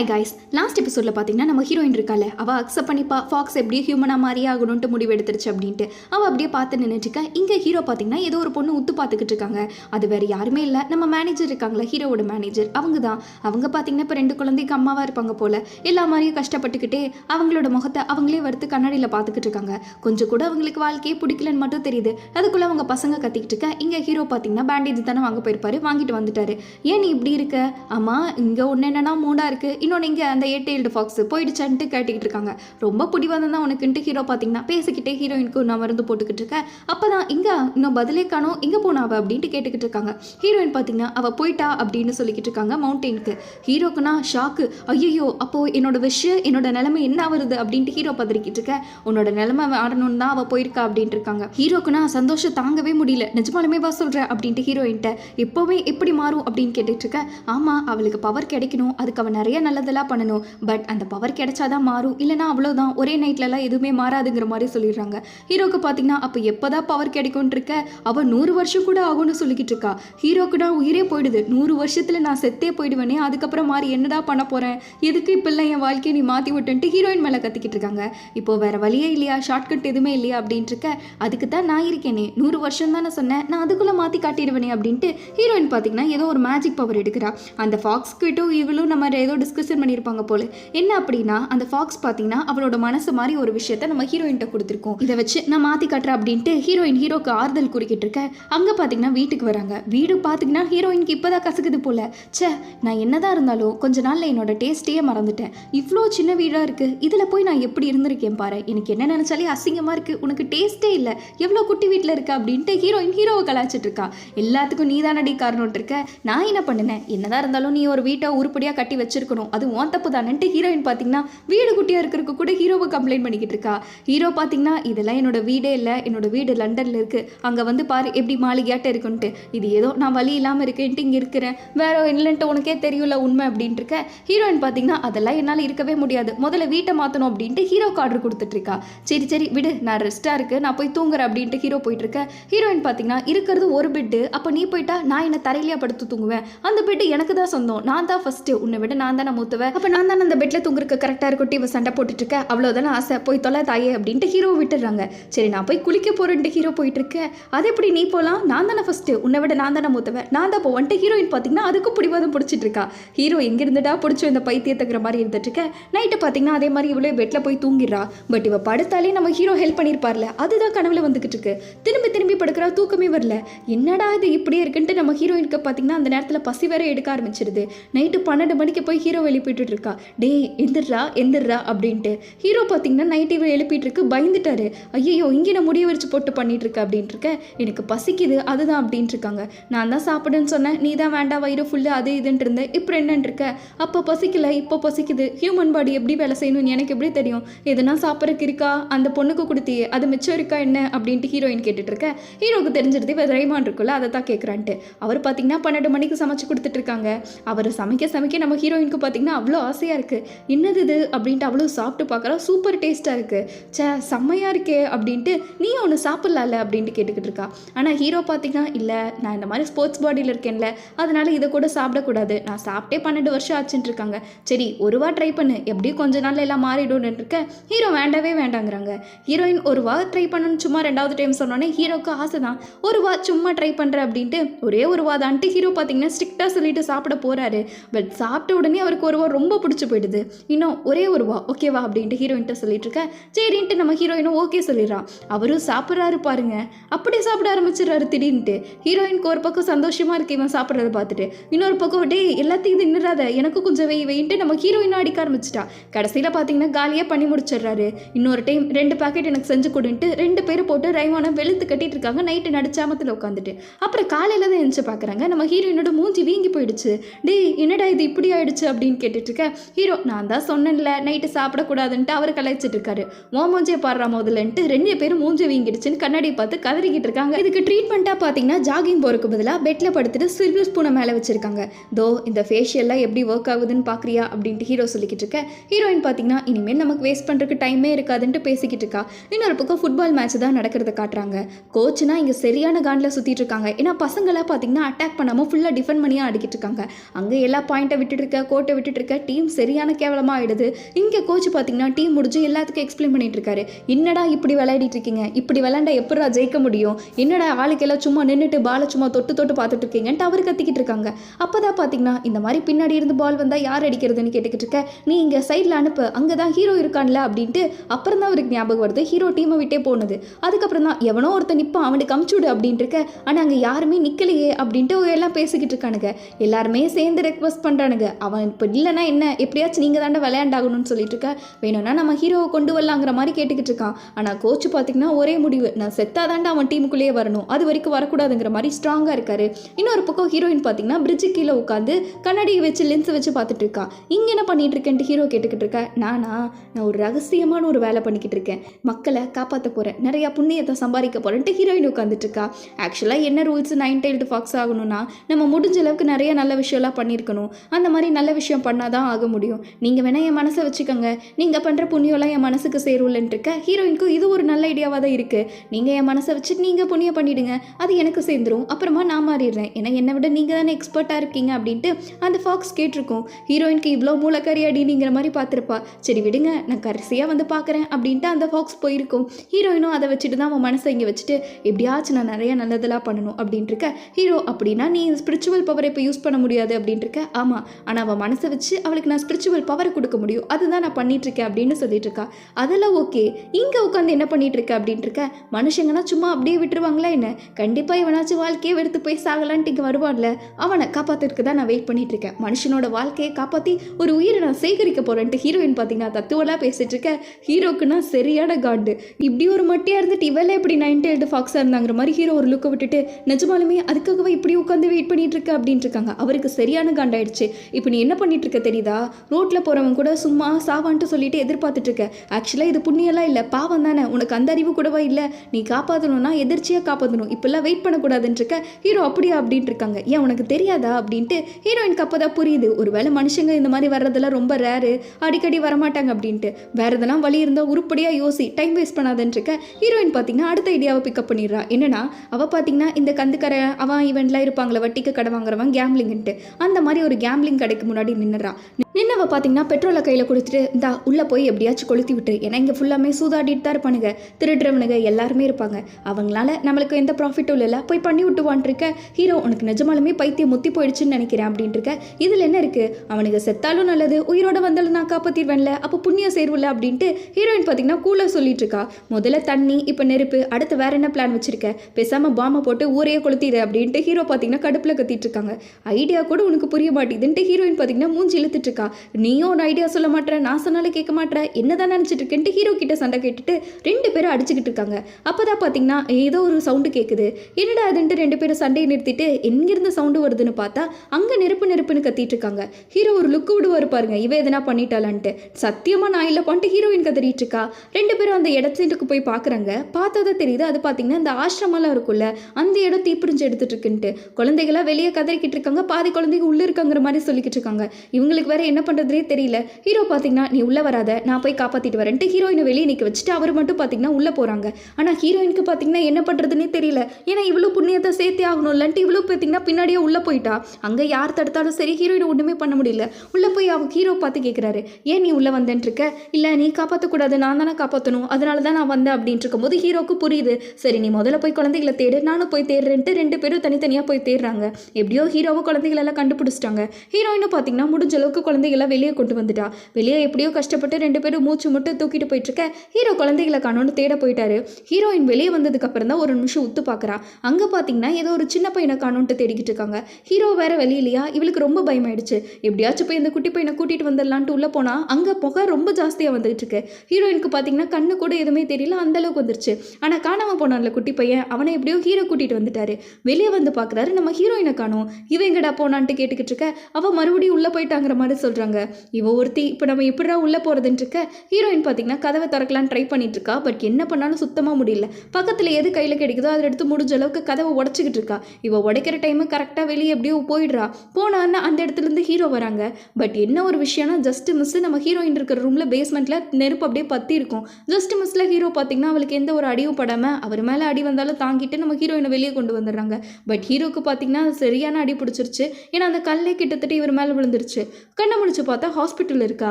High guys last எபிசோடில் பார்த்தீங்கன்னா நம்ம ஹீரோயின் இருக்கால அவள் அக்செப்ட் பண்ணிப்பா. ஃபாக்ஸ் எப்படி ஹியூமனாக மாறி ஆகணும்ட்டு முடிவு எடுத்துருச்சு அப்படின்ட்டு. அவள் அப்படியே பார்த்து நின்றுட்டுருக்க இங்கே ஹீரோ பார்த்தீங்கன்னா ஏதோ ஒரு பொண்ணு உத்து பார்த்துக்கிட்டு இருக்காங்க. அது வேறு யாருமே இல்லை. நம்ம மேனேஜர் இருக்காங்களா ஹீரோவோட மேனேஜர் அவங்க தான் அவங்க பார்த்தீங்கன்னா இப்போ ரெண்டு குழந்தைக்கு அம்மாவாக இருப்பாங்க போல். எல்லா மாதிரியும் கஷ்டப்பட்டுக்கிட்டே அவங்களோட முகத்தை அவங்களே வறுத்து கண்ணாடியில் பார்த்துக்கிட்டு இருக்காங்க. கொஞ்சம் கூட அவங்களுக்கு வாழ்க்கையே பிடிக்கலன்னு மட்டும் தெரியுது. அதுக்குள்ளே அவங்க பசங்க கத்திக்கிட்டு இருக்க. இங்கே ஹீரோ பார்த்தீங்கன்னா பேண்டேஜ் தானே வாங்க போயிருப்பாரு. வாங்கிட்டு வந்துட்டாரு. ஏன் நீ இப்படி இருக்க? ஆமாம் இங்கே ஒன்று என்னன்னா மூடா இருக்குது இன்னொன்று இங்கே அந்த ஏட்டேல்டு ஃபாக்ஸ் போயிடுச்சான்ட்டு கேட்டுக்கிட்டு இருக்காங்க. ரொம்ப பிடிவாதம் தான் உனக்குன்ட்டு ஹீரோ பார்த்தீங்கன்னா பேசிக்கிட்டே ஹீரோயினுக்கு நான் மருந்து போட்டுக்கிட்டு இருக்கேன். அப்போ தான் இங்கே இன்னும் பதிலே காணோம். இங்கே போனா அவள் அப்படின்ட்டு கேட்டுக்கிட்டு இருக்காங்க. ஹீரோயின் பார்த்தீங்கன்னா அவள் போயிட்டா அப்படின்னு சொல்லிக்கிட்டு இருக்காங்க மவுண்டெயினுக்கு ஹீரோக்குனா ஷாக்கு ஐயோ அப்போது என்னோட விஷயம் என்னோட நிலைமை என்ன வருது அப்படின்ட்டு ஹீரோ பதறிக்கிட்டு இருக்கேன். உன்னோட நிலைமை ஆடணும்னு தான் அவள் போயிருக்கா அப்படின்ட்டு இருக்காங்க. ஹீரோக்குனா சந்தோஷம் தாங்கவே முடியல. நிஜமாலுமே வா சொல்கிறேன் அப்படின்ட்டு ஹீரோயின்ட்ட எப்போவுமே எப்படி மாறும் அப்படின்னு கேட்டுட்டு இருக்கேன். ஆமாம் அவளுக்கு பவர் கிடைக்கணும். அதுக்கு அவள் நிறைய நல்லதெல்லாம் பண்ணணும். பட் அந்த பவர் கிடைச்சாதான் மாறும். இல்லைனா அவ்வளோதான் ஒரே நைட்லலாம் எதுவுமே மாறாதுங்கிற மாதிரி சொல்லிடுறாங்க. ஹீரோக்கு பார்த்தீங்கன்னா அப்போ எப்போ தான் பவர் கிடைக்கும்னு இருக்க? அவள் நூறு வருஷம் கூட ஆகும்னு சொல்லிக்கிட்டு இருக்கா. ஹீரோக்கு நான் உயிரே போயிடுது. நூறு வருஷத்தில் நான் செத்தே போயிடுவேனே அதுக்கப்புறம் மாறி என்னடா பண்ண போகிறேன் எதுக்கு இப்போல்லாம் என் வாழ்க்கையை நீ மாற்றி விட்டுன்ட்டு ஹீரோயின் மேலே கத்திக்கிட்டு இருக்காங்க. இப்போ வேற வழியே இல்லையா? ஷார்ட்கட் எதுவுமே இல்லையா? அப்படின்ட்டு இருக்க. அதுக்கு தான் நான் இருக்கேனே. நூறு வருஷம் தானே சொன்னேன். நான் அதுக்குள்ளே மாற்றி காட்டிடுவேனே அப்படின்ட்டு ஹீரோயின் பார்த்தீங்கன்னா ஏதோ ஒரு மேஜிக் பவர் எடுக்கிறா. அந்த ஃபாக்ஸ் கிட்டும் இவளும் நம்ம ஏதோ டிஸ்கஷன் பண்ணியிருப்பாங்க போல. என்ன அப்படின்னா அந்த ஃபாக்ஸ் பார்த்தீங்கன்னா அவளோட மனசு மாதிரி ஒரு விஷயத்த நம்ம ஹீரோயின்ட்ட கொடுத்துருக்கோம். இதை வச்சு நான் மாற்றி காட்டுறேன் அப்படின்ட்டு ஹீரோயின் ஹீரோக்கு ஆறுதல் குறிக்கிட்டு இருக்க. அங்கே பார்த்தீங்கன்னா வீட்டுக்கு வராங்க. வீடு பார்த்தீங்கன்னா ஹீரோயினுக்கு இப்போதான் கசக்குது போல. ச்சே நான் என்னதான் இருந்தாலும் கொஞ்ச நாளில் என்னோட டேஸ்ட்டையே மறந்துட்டேன். இவ்வளோ சின்ன வீடாக இருக்குது இதில் போய் நான் எப்படி இருந்திருக்கேன் பாரு. எனக்கு என்ன நினச்சாலே அசிங்கமாக இருக்குது உனக்கு டேஸ்ட்டே இல்லை. எவ்வளோ குட்டி வீட்டில் இருக்கா அப்படின்ட்டு ஹீரோயின் ஹீரோவை கலாச்சிட்டு இருக்கா. எல்லாத்துக்கும் நீ தானடி காரணம் இருக்க. நான் என்ன பண்ணினேன்? என்னதான் இருந்தாலும் நீ ஒரு வீட்டை உருப்படியாக கட்டி வச்சிருக்கணும். அது ஓன் தப்பு தானேன்ட்டு ஹீரோயின் பார்த்தீங்கன்னா வீடு குட்டியாக இருக்கிறக்கு கூட ஹீரோவை கம்ப்ளைண்ட் பண்ணிக்கிட்டு இருக்கா. ஹீரோ பார்த்தீங்கன்னா இதெல்லாம் என்னோட வீடே இல்லை. என்னோட வீடு லண்டனில் இருக்குது அங்கே வந்து பாரு எப்படி மாளிகையாட்ட இருக்குன்ட்டு. இது ஏதோ நான் வழி இல்லாமல் இருக்கேன்ட்டு இங்கே இருக்கிறேன். வேற இல்லைன்ட்டு உனக்கே தெரியல உண்மை அப்படின்ட்டு இருக்க ஹீரோயின் பார்த்தீங்கன்னா அதெல்லாம் என்னால் இருக்கவே முடியாது. முதல்ல வீட்டை மாற்றணும் அப்படின்ட்டு ஹீரோக்கு ஆர்டர் கொடுத்துட்ருக்கா சரி சரி விடு. நான் ரெஸ்ட்டாக இருக்கு. நான் போய் தூங்குறேன் அப்படின்ட்டு ஹீரோ போயிட்டு இருக்க. ஹீரோயின் பார்த்தீங்கன்னா இருக்கிறது ஒரு பெட்டு அப்போ நீ போயிட்டா நான் என்ன தரையிலேயே படுத்து தூங்குவேன். அந்த பெட்டு எனக்கு தான் சொந்தம். நான் தான் ஃபர்ஸ்ட் உன்னை விட நான் தான் மூத்துவேன் அப்போ நான் தானே அந்த பெட்டில் தூங்குறதுக்கு கரெக்டாக இருக்கட்டும் இவ சண்டை போட்டுட்டு இருக்க அவ்வளோதானே ஆசை. போய் தொலை தாயே அப்படின்ட்டு ஹீரோ விட்டுடுறாங்க. சரி நான் போய் குளிக்க போறேன்ட்டு ஹீரோ போயிட்டு இருக்க அது எப்படி நீ போகலாம் நான் தானே ஃபர்ஸ்ட் உன்னை விட நான் தானே மூத்துவேன் நான் தான் போவன்ட்டு ஹீரோயின் பார்த்தீங்கன்னா அதுக்கும் பிடிவாதம் பிடிச்சிட்டு இருக்கா ஹீரோ எங்க இருந்துடா பிடிச்ச இந்த பைத்தியத்துக்கிற மாதிரி இருந்துட்டு இருக்க நைட்டு பார்த்தீங்கன்னா அதே மாதிரி இவ்வளோ பெட்டில் போய் தூங்கிடுறா. பட் இவ படுத்தாலே நம்ம ஹீரோ ஹெல்ப் பண்ணியிருப்பார்ல. அதுதான் கனவுல வந்துகிட்டு இருக்கு திரும்பி திரும்பி படுக்கிறா தூக்கமே வரல. என்னடா இது இப்படியே இருக்குன்ட்டு நம்ம ஹீரோயினுக்கு பார்த்தீங்கன்னா அந்த நேரத்தில் பசி வேற எடுக்க ஆரம்பிச்சிருது. நைட்டு பன்னெண்டு மணிக்கு போய் ஹீரோ எழுப்பிட்டு இருக்கா டே எந்திரா எந்திரா அப்படின்ட்டு. ஹீரோ பார்த்தீங்கன்னா நைட் இவ எழுப்பிட்டு இருக்கு பயந்துட்டாரு. ஐயோ இங்கே நான் முடிய வச்சு போட்டு பண்ணிட்டு இருக்க அப்படின்ட்டு இருக்க எனக்கு பசிக்குது அதுதான் அப்படின்ட்டு இருக்காங்க நான் தான் சாப்பிடுன்னு சொன்னேன் நீ தான் வேண்டாம் வயிறு ஃபுல்லு அது இதுன்ட்டு இருந்தேன். இப்போ என்னன்னு இருக்க அப்போ பசிக்கல இப்போ பசிக்குது. ஹியூமன் பாடி எப்படி வேலை செய்யணும்னு எனக்கு எப்படி தெரியும்? எதுனா சாப்பிட்றதுக்கு இருக்கா? அந்த பொண்ணுக்கு கொடுத்தியே அது மிச்சம் இருக்கா என்ன? அப்படின்ட்டு ஹீரோயின் கேட்டுட்டு இருக்க ஹீரோக்கு தெரிஞ்சிருது இப்போ ரைமான் இருக்குல்ல அதை தான் கேட்குறான்ட்டு அவர் பார்த்தீங்கன்னா பன்னெண்டு மணிக்கு சமைச்சு கொடுத்துட்டு இருக்காங்க அவர் சமைக்க சமைக்க நம்ம ஹீரோயினுக்கு பார்த்தீங்கன்னா அவ்வளோ ஆசையாக இருக்குது என்னது இது? அப்படின்ட்டு அவ்வளோ சாப்பிட்டு பார்க்குறா. சூப்பர் டேஸ்ட்டாக இருக்குது ச்சே செம்மையாக இருக்கே அப்படின்ட்டு நீ ஒன்று சாப்பிட்லாம்ல அப்படின்ட்டு கேட்டுக்கிட்டு இருக்கா. ஆனால் ஹீரோ பார்த்தீங்கன்னா இல்லை நான் இந்த மாதிரி ஸ்போர்ட்ஸ் பாடியில் இருக்கேன்ல. அதனால இதை கூட சாப்பிடக்கூடாது. நான் சாப்பிட்டே பன்னெண்டு வருஷம் ஆச்சுன்னு இருக்காங்க. சரி ஒருவா ட்ரை பண்ணு. எப்படியும் கொஞ்ச நாள் எல்லாம் மாறிடும்னு இருக்க. ஹீரோ வேண்டவே வேண்டாங்கிறாங்க. ஹீரோயின் ஒரு வா ட்ரை பண்ணணும்னு சும்மா ரெண்டாவது டைம் சொன்னோன்னே ஹீரோக்கு ஆசை தான் ஒரு வா சும்மா ட்ரை பண்ணுறேன் அப்படின்ட்டு ஒரே ஒரு வாதான்ட்டு ஹீரோ பார்த்தீங்கன்னா ஸ்ட்ரிக்டாக சொல்லிட்டு சாப்பிட போறாரு. பட் சாப்பிட்ட உடனே அவருக்கு ஒரு வா ரொம்ப பிடிச்சி போயிடுது. இன்னும் ஒரே ஒரு வா ஓகேவா அப்படின்ட்டு ஹீரோயின்ட்ட சொல்லிட்டு இருக்க சரின்ட்டு நம்ம ஹீரோயினும் ஓகே சொல்லிடுறான். அவரும் சாப்பிட்றாரு பாருங்க. அப்படியே சாப்பிட ஆரம்பிச்சிடுறாரு திடீர்னுட்டு. ஹீரோயினுக்கு ஒரு பக்கம் சந்தோஷமா இருக்கு இவன் சாப்பிட்றத பார்த்துட்டு. இன்னொரு பக்கம் டே எல்லாத்தையும் நின்றுறாத எனக்கும் கொஞ்சம் வெய் வெயின்ட்டு நம்ம ஹீரோயினும் அடிக்க ஆரம்பிச்சிட்டா. கடைசியில் பார்த்தீங்கன்னா காலியாக பண்ணி முடிச்சிடுறாரு. இன்னொரு டைம் ரெண்டு பாக்கெட் எனக்கு செஞ்சு கொடுன்ட்டு ரெண்டு பேரும் போட்டு ரைவானை வெளுத்து கட்டிட்டு இருக்காங்க. நைட்டு நடிச்சாமத்தில் உட்காந்துட்டு. அப்புறம் காலையில் தான் எழுந்து பார்க்குறாங்க நம்ம ஹீரோயினோட மூஞ்சி வீங்கி போயிடுச்சு. டே என்னடா இது இப்படி ஆயிடுச்சு? அப்படின்னு கேட்டுட்டு ஹீரோ நான் தான் சொன்னேன்ல நைட்டு சாப்பிடக்கூடாதுன்ட்டு அவர் கலைச்சிட்டு இருக்காரு. ஓ மூஞ்சியை பாடுறா முதலன்ட்டு ரெண்டு பேரும் மூஞ்சி வீங்கிடுச்சுன்னு கண்ணாடி பார்த்து கதறிக்கிட்டு இருக்காங்க. இதுக்கு ட்ரீட்மெண்ட்டாக பார்த்தீங்கன்னா ஜாகிங் போறதுக்கு பதிலாக பெட்டில் படுத்துட்டு சில்வர் ஸ்பூனை மேலே வச்சிருக்காங்க. தோ இந்த ஃபேஷியல்லாம் எப்படி ஒர்க் ஆகுதுன்னு பார்க்குறியா அப்படின்ட்டு ஹீரோ சொல்லிக்கிட்டு இருக்க. ஹீரோயின் பார்த்தீங்கன்னா இனிமேல் நமக்கு வேஸ்ட் பண்ணுறதுக்கு டைமே இருக்காதுன்ட்டு பேசிக்கிட்டு இருக்கா. இன்னொரு பக்கம் ஃபுட்பால் மேட்ச் தான் நடக்கிறத காட்டுறாங்க. கோச்னா இங்கே சரியான காண்டில் சுற்றிட்டு இருக்காங்க. ஏன்னா பசங்களாம் பார்த்தீங்கன்னா அட்டாக் பண்ணாமல் ஃபுல்லாக டிஃபெண்ட் பண்ணியாக அடிக்கிட்டு இருக்காங்க. அங்கே எல்லா பாயிண்ட்டை விட்டுட்டு இருக்க கோட்டை விட்டுட்டு இருக்க டீம் சரியான கேவலமாக ஆயிடுது இங்கே கோச் பார்த்தீங்கன்னா டீம் முடிஞ்சு எல்லாத்துக்கும் எக்ஸ்பிளைன் பண்ணிட்டு இருக்காரு என்னடா இப்படி விளையாடிட்டு இருக்கீங்க இப்படி விளையாண்டா எப்படா ஜெயிக்க முடியும்? என்னடா ஆளுக்கெல்லாம் சும்மா நின்றுட்டு பாலை சும்மா தொட்டு தொட்டு பார்த்துட்டு இருக்கீங்கன்ட்டு அவர் கத்திக்கிட்டு இருக்காங்க அப்பதான் பார்த்தீங்கன்னா இந்த மாதிரி பின்னாடி இருந்து பால் வந்தால் யார் அடிக்கிறதுன்னு கேட்டுக்கிட்டு இருக்க நீ இங்கே சைடில் அனுப்பு. அங்கே தான் ஹீரோ இருக்கான்ல அப்படின்ட்டு அப்புறம் தான் அவருக்கு ஞாபகம் வருது. ஹீரோ டீமை விட்டே போனது. அதுக்கப்புறம் தான் எவனோ ஒருத்தன் நிற்பான் அவனுக்கு அமுச்சுடு அப்படின்ட்டு இருக்க ஆனால் அங்கே யாருமே நிற்கலையே அப்படின்ட்டு எல்லாம் பேசிக்கிட்டு இருக்கானுங்க எல்லாருமே சேர்ந்து ரெக்வஸ்ட் பண்ணுறானுங்க அவன் இப்போ இல்லைன்னா என்ன? எப்படியாச்சும் நீங்கள் தாண்டா விளையாண்டாகணும்னு சொல்லிட்டு இருக்க. வேணும்னா நம்ம ஹீரோவை கொண்டு வரலாங்கிற மாதிரி கேட்டுக்கிட்டு இருக்கான். ஆனால் கோச் பார்த்தீங்கன்னா ஒரே முடிவு. நான் செத்தாதாண்டா அவன் டீமுக்குள்ளேயே வரணும். அது வரைக்கும் வரக்கூடாதுங்கிற மாதிரி ஸ்ட்ராங்காக இருக்காரு. இன்னொரு பக்கம் ஹீரோயின் பார்த்தீங்கன்னா பிரிட்ஜு கீழே உட்காந்து கண்ணாடியை வச்சு லென்ஸ் வச்சு பார்த்துட்டு இருக்கா. இங்கே என்ன பண்ணிட்டு இருக்கேன்ட்டு ஹீரோ கேட்டுக்கிட்டு இருக்கேன் நானா நான் ஒரு ரகசியமான ஒரு வேலை பண்ணிக்கிட்டு இருக்கேன். மக்களை காப்பாற்ற போகிறேன் நிறையா புண்ணியத்தை சம்பாதிக்க போகிறேன்ட்டு ஹீரோயின் உட்காந்துட்டு இருக்கா. ஆக்சுவலாக என்ன ரூல்ஸ் நைன் டைல்டு ஃபாக்ஸ் ஆகணும்னா நம்ம முடிஞ்ச அளவுக்கு நிறைய நல்ல விஷயம்லாம் பண்ணியிருக்கணும். அந்த மாதிரி நல்ல விஷயம் பண்ணால் தான் ஆக முடியும். நீங்கள் வேணால் என் மனசை வச்சுக்கோங்க. நீங்கள் பண்ணுற புண்ணியம்லாம் என் மனசுக்கு சேரும்லன்ட்டு இருக்க ஹீரோயினுக்கும் இது ஒரு நல்ல ஐடியாவாக தான் இருக்குது நீங்கள் என் மனசை வச்சு நீங்கள் புண்ணியம் பண்ணிவிடுங்க அது எனக்கு சேர்ந்துரும். அப்புறமா நான் மாறிடுறேன். ஏன்னா என்னை விட நீங்கள் தானே எக்ஸ்பர்ட்டாக இருக்கீங்க அப்படின்ட்டு அந்த ஃபாக்ஸ் கேட்டிருக்கோம். ஹீரோயினுக்கு இவ்வளோ மூளைக்கறி அடினிங்கிற மாதிரி பார்த்துருப்பா. சரி விடுங்க நான் கடைசியாக வந்து பார்க்குறேன் அப்படின்ட்டு அந்த ஃபாக்ஸ் போயிருக்கும். ஹீரோயினும் அதை வச்சுட்டு தான் அவன் மனசை இங்கே வச்சுட்டு எப்படியாச்சும் நான் நிறைய நல்லதெல்லாம் பண்ணணும் அப்படின்ட்டு இருக்க ஹீரோ அப்படின்னா நீ ஸ்பிரிச்சுவல் பவர் இப்போ யூஸ் பண்ண முடியாது அப்படின்ட்டு இருக்க ஆமாம் ஆனால் அவன் மனசை வச்சு அவளுக்கு நான் ஸ்பிரிச்சுவல் பவர் கொடுக்க முடியும். அதுதான் நான் பண்ணிட்டு இருக்கேன் அப்படின்னு சொல்லிட்டு இருக்கா. அதெல்லாம் ஓகே இங்கே உட்காந்து என்ன பண்ணிட்டு அப்படின்னு அப்படின்ட்டு இருக்க மனுஷங்கன்னா சும்மா அப்படியே விட்டுருவாங்களா என்ன? கண்டிப்பாக இவனாச்சும் வாழ்க்கையே எடுத்து போய் சாகலான்ட்டு இங்கே வருவான்ல. அவனை காப்பாற்றுறதுக்கு தான் நான் வெயிட் பண்ணிட்டு இருக்கேன் மனுஷனோட வாழ்க்கையை காப்பாற்றி ஒரு உயிரை நான் சேகரிக்க போறேன்ட்டு ஹீரோயின் பார்த்தீங்கன்னா தத்துவலாக பேசிட்டு இருக்க ஹீரோக்குன்னா சரியான காண்டு. இப்படி ஒரு மட்டியாக இருந்துட்டு இவளே இப்படி நைன் டெய்ல்டு ஃபாக்ஸாக இருந்தாங்கிற மாதிரி ஹீரோ ஒரு லுக்கை விட்டுட்டு நிஜமாலுமே அதுக்காகவே இப்படி உட்காந்து வெயிட் பண்ணிட்டு இருக்க அப்படின்ட்டு இருக்காங்க அவருக்கு சரியான காண்டாயிடுச்சு. இப்போ நீ என்ன பண்ணிட்டு இருக்க தெரியுதா? ரோட்டில் போகிறவன் கூட சும்மா சாவான்ட்டு சொல்லிட்டு எதிர்பார்த்துட்டு இருக்க ஆக்சுவலாக இது புண்ணியெல்லாம் இல்லை பாவம் தானே. உனக்கு அந்த அறிவு கூடவா இல்லை? நீ காப்பாற்றணும்னா எதிர்ச்சியாக காப்பாற்றணும் இப்பெல்லாம் வெயிட் பண்ணக்கூடாதுன்னு இருக்க ஹீரோ அப்படியா அப்படின்ட்டு இருக்காங்க ஏன் உனக்கு தெரியாதா அப்படின்ட்டு? ஹீரோயினுக்கு அப்போ தான் புரியுது. ஒருவேளை மனுஷங்க இந்த மாதிரி வர்றதெல்லாம் ரொம்ப ரேரு அடிக்கடி வரமாட்டாங்க அப்படின்ட்டு. வேற எதெல்லாம் வழி இருந்தால் உருப்படியாக யோசி டைம் வேஸ்ட் பண்ணாதன்னு இருக்க ஹீரோயின் பார்த்தீங்கன்னா அடுத்த ஐடியாவை பிக்கப் பண்ணிடுறா. என்னன்னா அவள் பார்த்தீங்கன்னா இந்த கந்துக்கரை அவன் இவன்ட்லாம் இருப்பாங்களே வட்டிக்கு கடை வாங்குறவன் கேம்லிங்ன்ட்டு அந்த மாதிரி ஒரு கேம்லிங் கடைக்கு முன்னாடி நின்னுறா நின்னவ பார்த்தீங்கன்னா பெட்ரோலை கையில் கொடுத்துட்டு இந்தா உள்ளே போய் எப்படியாச்சும் கொளுத்தி விட்டு. ஏன்னா இங்கே ஃபுல்லாமே சூதாடிட்டு தான் இருப்பானுங்க. திருடுறவனுங்க எல்லாருமே இருப்பாங்க. அவங்களால நம்மளுக்கு எந்த ப்ராஃபிட்டும் இல்லை போய் பண்ணி விட்டுவான்ட்டு இருக்க. ஹீரோ உனக்கு நிஜமாலுமே பைத்தியம் முத்தி போயிடுச்சுன்னு நினைக்கிறேன் அப்படின்ட்டு இருக்க. இதில் என்ன இருக்குது அவனுக்கு செத்தாலும் நல்லது உயிரோட வந்தாலும் நான் காப்பாற்றிடுவேன்ல அப்போ புண்ணியம் சேருவில்ல அப்படின்ட்டு ஹீரோயின் பார்த்தீங்கன்னா கூலாக சொல்லிட்டு இருக்கா. முதல்ல தண்ணி இப்போ நெருப்பு அடுத்து வேற என்ன பிளான் வச்சிருக்க? பேசாமல் பாம்பை போட்டு ஊரையே கொளுத்திடு அப்படின்ட்டு ஹீரோ பார்த்தீங்கன்னா கடுப்பில் கத்திட்டு இருக்காங்க. ஐடியா கூட உனக்கு புரிய மாட்டேங்குதுன்ட்டு ஹீரோயின் பார்த்தீங்கன்னா மூஞ்சி இழுத்துட்டு இருக்கா? நீயும் ஒரு ஐடியா சொல்ல மாட்டேற நான் சொன்னாலும் கேட்க மாட்டேற. என்னதான் நினச்சிட்டு இருக்கேன்ட்டு ஹீரோ கிட்ட சண்டை கேட்டுட்டு ரெண்டு பேரும் அடிச்சுக்கிட்டு இருக்காங்க. அப்போதான் பார்த்தீங்கன்னா ஏதோ ஒரு சவுண்டு கேட்குது என்னடா அதுன்ட்டு ரெண்டு பேரும் சண்டையை நிறுத்திட்டு எங்கேருந்து சவுண்டு வருதுன்னு பார்த்தா அங்கே நெருப்பு நெருப்புன்னு கத்திட்டு இருக்காங்க. ஹீரோ ஒரு லுக்கு விடுவார் பாருங்க இவ எதனா பண்ணிட்டாளான்ட்டு. சத்தியமாக நான் இல்லை பண்ணிட்டு ஹீரோயின் கதறிட்டு இருக்கா? ரெண்டு பேரும் அந்த இடத்துக்கு போய் பார்க்குறாங்க பார்த்ததா தெரியுது அது பார்த்தீங்கன்னா இந்த ஆசிரமெல்லாம் இருக்கும்ல அந்த இடம் தீப்பிடிஞ்சு எடுத்துட்டு இருக்குன்ட்டு. குழந்தைகளாம் வெளியே கதறிக்கிட்டு இருக்காங்க பாதி குழந்தைங்க உள்ள இருக்காங்கிற மாதிரி சொல்லிக்கிட்டு இருக்காங்க. இவங்களுக்கு வேற என்ன பண்ணுறதுனே தெரியல. ஹீரோ பார்த்தீங்கன்னா நீ உள்ளே வராத நான் போய் காப்பாற்றிட்டு வரேன்ட்டு ஹீரோயினை வெளியே நிற்க வச்சுட்டு அவர் மட்டும் பார்த்தீங்கன்னா உள்ளே போகிறாங்க ஆனால் ஹீரோயினுக்கு பார்த்தீங்கன்னா என்ன பண்ணுறதுனே தெரியல. ஏன்னா இவ்வளோ புண்ணியத்தை சேர்த்தே ஆகணும்லன்ட்டு இவ்வளோ பார்த்தீங்கன்னா பின்னாடியே உள்ளே போயிட்டா. அங்கே யார் தடுத்தாலும் சரி ஹீரோயினை ஒன்றுமே பண்ண முடியல. உள்ளே போய் அவங்க ஹீரோ பார்த்து கேட்குறாரு ஏன் நீ உள்ளே வந்தேன்ருக்க இல்லை நீ காப்பாற்றக்கூடாது நான் தானே காப்பாற்றணும் அதனால தான் நான் வந்தேன் அப்படின்ட்டு இருக்கும்போது ஹீரோக்கு புரியுது. சரி நீ முதல்ல போய் குழந்தைகளை தேடு நானும் போய் தேடுறேன்ட்டு ரெண்டு பேரும் தனித்தனியாக போய் தேடுறாங்க. எப்படியோ ஹீரோவும் குழந்தைகளெல்லாம் கண்டுபிடிச்சிட்டாங்க. ஹீரோயினும் பார்த்தீங்கன்னா முடிஞ்ச அளவுக்கு குழந்தைகளை வெளியே கொண்டு வந்துட்டா. வெளியே எப்படியோ கஷ்டப்பட்டு ரெண்டு பேரும் மூச்சு மட்டும் தூக்கிட்டு போயிட்டு இருக்க ஹீரோ குழந்தைகளை காணோன்னு தேட போயிட்டாரு. ஹீரோயின் வெளியே வந்ததுக்கு அப்புறம் தான் ஒரு நிமிஷம் உத்து பார்க்குறா அங்கே பார்த்தீங்கன்னா ஏதோ ஒரு சின்ன பையனை காணோன்ட்டு தேடிக்கிட்டு இருக்காங்க. ஹீரோ வேற வெளியிலையா இவளுக்கு ரொம்ப பயமாயிடுச்சு. எப்படியாச்சும் போய் இந்த குட்டி பையனை கூட்டிட்டு வந்துடலான்ட்டு உள்ள போனா அங்கே புகை ரொம்ப ஜாஸ்தியாக வந்துகிட்டு இருக்கு. ஹீரோயினுக்கு பார்த்தீங்கன்னா கண்ணு கூட எதுவுமே தெரியல அந்த அளவுக்கு வந்துருச்சு. ஆனால் காணாமல் போனான்ல குட்டி பையன் அவனை எப்படியோ ஹீரோ கூட்டிட்டு வந்துட்டாரு. வெளியே வந்து பார்க்குறாரு நம்ம ஹீரோயினை காணோம். இவ எங்கடா போனான்ட்டு கேட்டுக்கிட்டு இருக்க. அவள் மறுபடியும் உள்ளே போயிட்டாங்கிற மாதிரி சொல்கிறாங்க இவ ஒருத்தி இப்போ நம்ம எப்படிடா உள்ள போறதுன்னு இருக்க ஹீரோயின் பார்த்தீங்கன்னா கதவை திறக்கலான்னு ட்ரை பண்ணிட்டு இருக்கா பட் என்ன பண்ணாலும் சுத்தமாக முடியல. பக்கத்தில் எது கையில் கிடைக்குதோ அதை எடுத்து முடிஞ்ச அளவுக்கு கதவை உடச்சிக்கிட்டு இருக்கா. இவ உடைக்கிற டைமு கரெக்டாக வெளியே எப்படியோ போயிடுறா. போனான்னா அந்த இடத்துல இருந்து ஹீரோ வராங்க. பட் என்ன ஒரு விஷயம்னா ஜஸ்ட் மிஸ் நம்ம ஹீரோயின் இருக்கிற ரூம்ல பேஸ்மெண்ட்ல நெருப்பு அப்படியே பத்தி இருக்கும். ஜஸ்ட் மிஸ்ல ஹீரோ பார்த்தீங்கன்னா அவளுக்கு எந்த ஒரு அடியும் படாமல் அவர் மேலே அடி வந்தாலும் தாங்கிட்டு நம்ம ஹீரோயினை வெளியே கொண்டு வந்துடுறாங்க. பட் ஹீரோக்கு பார்த்தீங்கன்னா சரியான அடி பிடிச்சிருச்சு. ஏன்னா அந்த கல்லே கிட்டத்தட்ட இவர் மேலே விழுந்துருச்சு. கண்ணை முடிச்சு பார்த்தா ஹாஸ்பிட்டல் இருக்கா?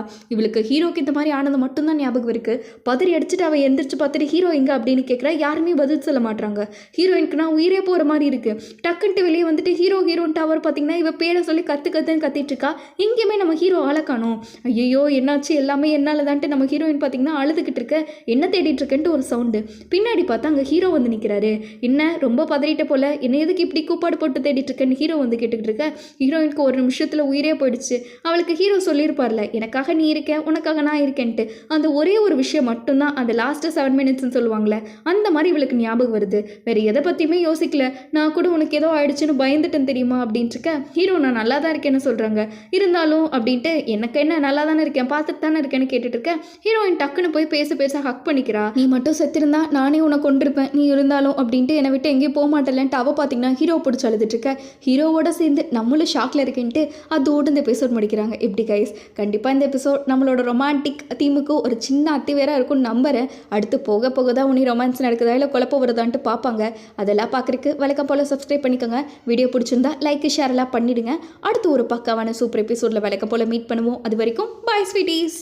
இவளுக்கு ஹீரோக்கு இந்த மாதிரி ஆனது மட்டும்தான் ஞாபகம் இருக்கு. பதறி அடிச்சுட்டு அவள் எந்திரிச்சு பார்த்துட்டு ஹீரோ எங்க? அப்படின்னு கேட்குறா யாருமே பதில் சொல்ல மாட்டாங்க ஹீரோயினுக்கு நான் உயிரே போகிற மாதிரி இருக்கு. டக்குன்ட்டு வெளியே வந்துட்டு ஹீரோ ஹீரோன்ட்டு அவர் பார்த்தீங்கன்னா இவ பேரை சொல்லி கற்று கத்துன்னு கத்திட்டு இருக்கா. எங்கேயுமே நம்ம ஹீரோ ஆளை காணோம். ஐயோ என்னாச்சு? எல்லாமே என்னால் தான்ட்டு நம்ம ஹீரோயின் பார்த்தீங்கன்னா அழுதுகிட்டு இருக்க. என்ன தேடிட்டு இருக்கேன்ட்டு ஒரு சவுண்டு பின்னாடி பார்த்தா அங்கே ஹீரோ வந்து நிற்கிறாரு என்ன? ரொம்ப பதறிட்ட போல? என்ன எதுக்கு இப்படி கூப்பாடு போட்டு தேடிட்டு இருக்கேன்னு? ஹீரோ வந்து கேட்டுக்கிட்டு இருக்க. ஹீரோயினுக்கு ஒரு நிமிஷத்தில் உயிரே போயிடுச்சு. அவளுக்கு ஹீரோ சொல்லியிருப்பார்ல எனக்காக நீ இருக்க உனக்காக நான் இருக்கேன்ட்டு. அந்த ஒரே ஒரு விஷயம் மட்டும்தான் அந்த லாஸ்ட்டு செவன் மினிட்ஸ்னு சொல்லுவாங்களே அந்த மாதிரி இவளுக்கு ஞாபகம் வருது. வேறு எதை பற்றியுமே யோசிக்கல. நான் கூட உனக்கு ஏதோ ஆயிடுச்சுன்னு பயந்துட்டேன் தெரியுமா? அப்படின்ட்டு இருக்க ஹீரோ நான் நல்லா தான் இருக்கேன்னு சொல்கிறாங்க இருந்தாலும் அப்படின்ட்டு எனக்கு என்ன நல்லா தானே இருக்கேன் பார்த்துட்டு தானே இருக்கேன்னு கேட்டுட்டு இருக்கேன் ஹீரோயின் டக்குன்னு போய் பேச பேச ஹக் பண்ணிக்கிறா. நீ மட்டும் செத்திருந்தா நானே உன்னை கொண்டிருப்பேன் நீ இருந்தாலும் அப்படின்ட்டு என்னை விட்டு எங்கேயும் போக மாட்டேன்ட்டு அவள் பார்த்தீங்கன்னா ஹீரோ பிடிச்சி அழுதுட்டு இருக்க. ஹீரோவோட சேர்ந்து நம்மளும் ஷாக்ல இருக்கேன்ட்டு அதோடு இந்த எபிசோட் முடிக்கிறாங்க. இப்படி கைஸ் கண்டிப்பாக இந்த எபிசோட் நம்மளோட ரொமான்டிக் தீமுக்கு ஒரு சின்ன அத்திவேராக இருக்கும்னு நம்புறேன். அடுத்து போக போக தான் உனி ரொமான்ஸ் நடக்குதா இல்லை குழப்பம் வருதான்ட்டு பார்ப்பாங்க அதெல்லாம் பார்க்குறக்கு வழக்கம் போல் சப்ஸ்கிரைப் பண்ணிக்கோங்க. வீடியோ பிடிச்சிருந்தா லைக் ஷேர் எல்லாம் அடுத்து ஒரு பக்காவான சூப்பர் எபிசோடில் வழக்கம் போல் மீட் பண்ணுவோம். அது வரைக்கும் பாய் ஸ்வீட்டீஸ்